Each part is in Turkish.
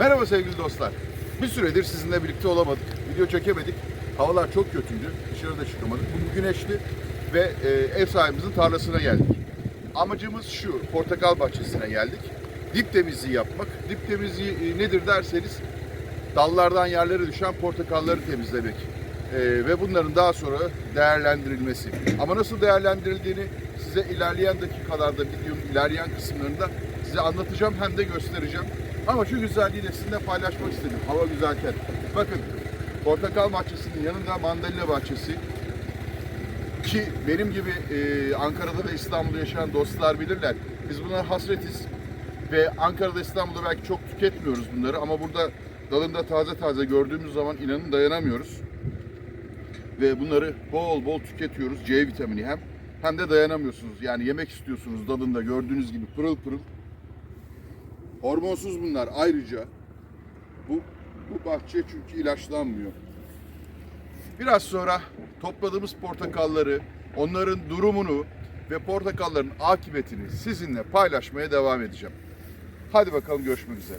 Merhaba sevgili dostlar. Bir süredir sizinle birlikte olamadık. Video çekemedik. Havalar çok kötüydü. Dışarıda çıkamadık. Bugün güneşli ve e, ev sahibimizin tarlasına geldik. Amacımız şu, portakal bahçesine geldik. Dip temizliği yapmak. Dip temizliği e, nedir derseniz dallardan yerlere düşen portakalları temizlemek. E, ve bunların daha sonra değerlendirilmesi. Ama nasıl değerlendirildiğini size ilerleyen dakikalarda, videonun ilerleyen kısımlarında size anlatacağım hem de göstereceğim. Ama şu güzelliği de sizinle paylaşmak istedim hava güzelken. Bakın portakal bahçesinin yanında mandalina bahçesi ki benim gibi e, Ankara'da ve İstanbul'da yaşayan dostlar bilirler. Biz buna hasretiz ve Ankara'da İstanbul'da belki çok tüketmiyoruz bunları ama burada dalında taze taze gördüğümüz zaman inanın dayanamıyoruz. Ve bunları bol bol tüketiyoruz. C vitamini hem hem de dayanamıyorsunuz. Yani yemek istiyorsunuz dalında gördüğünüz gibi pırıl pırıl. Hormonsuz bunlar ayrıca. Bu bu bahçe çünkü ilaçlanmıyor. Biraz sonra topladığımız portakalları, onların durumunu ve portakalların akıbetini sizinle paylaşmaya devam edeceğim. Hadi bakalım görüşmek üzere.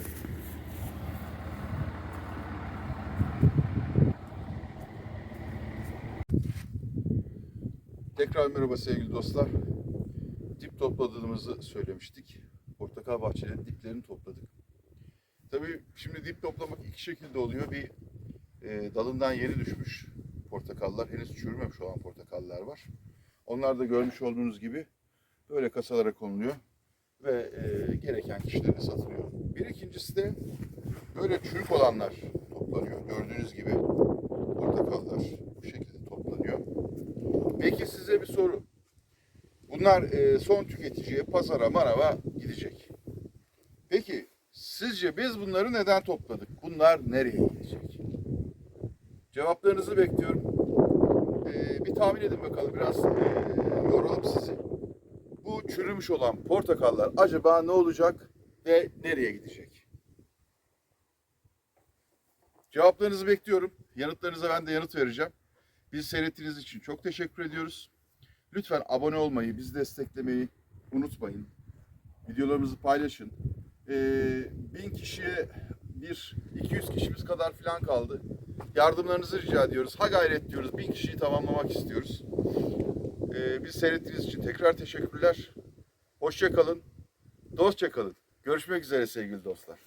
Tekrar merhaba sevgili dostlar. Dip topladığımızı söylemiştik. Portakal bahçelerinin diplerini topladık. Tabii şimdi dip toplamak iki şekilde oluyor. Bir e, dalından yeni düşmüş portakallar, henüz çürümemiş olan portakallar var. Onlar da görmüş olduğunuz gibi böyle kasalara konuluyor ve e, gereken kişilere satılıyor. Bir ikincisi de böyle çürük olanlar toplanıyor. Gördüğünüz gibi portakallar bu şekilde toplanıyor. Peki size bir soru. Bunlar e, son tüketiciye, pazara, manava gidecek. Peki sizce biz bunları neden topladık? Bunlar nereye gidecek? Cevaplarınızı bekliyorum. Ee, bir tahmin edin bakalım biraz ee, yoralım sizi. Bu çürümüş olan portakallar acaba ne olacak ve nereye gidecek? Cevaplarınızı bekliyorum. Yanıtlarınıza ben de yanıt vereceğim. Bizi seyrettiğiniz için çok teşekkür ediyoruz. Lütfen abone olmayı, bizi desteklemeyi unutmayın. Videolarımızı paylaşın. Ee, bin kişiye bir 200 kişimiz kadar falan kaldı. Yardımlarınızı rica ediyoruz. Ha gayret diyoruz. Bin kişiyi tamamlamak istiyoruz. Ee, bizi seyrettiğiniz için tekrar teşekkürler. Hoşça kalın. Dostça kalın. Görüşmek üzere sevgili dostlar.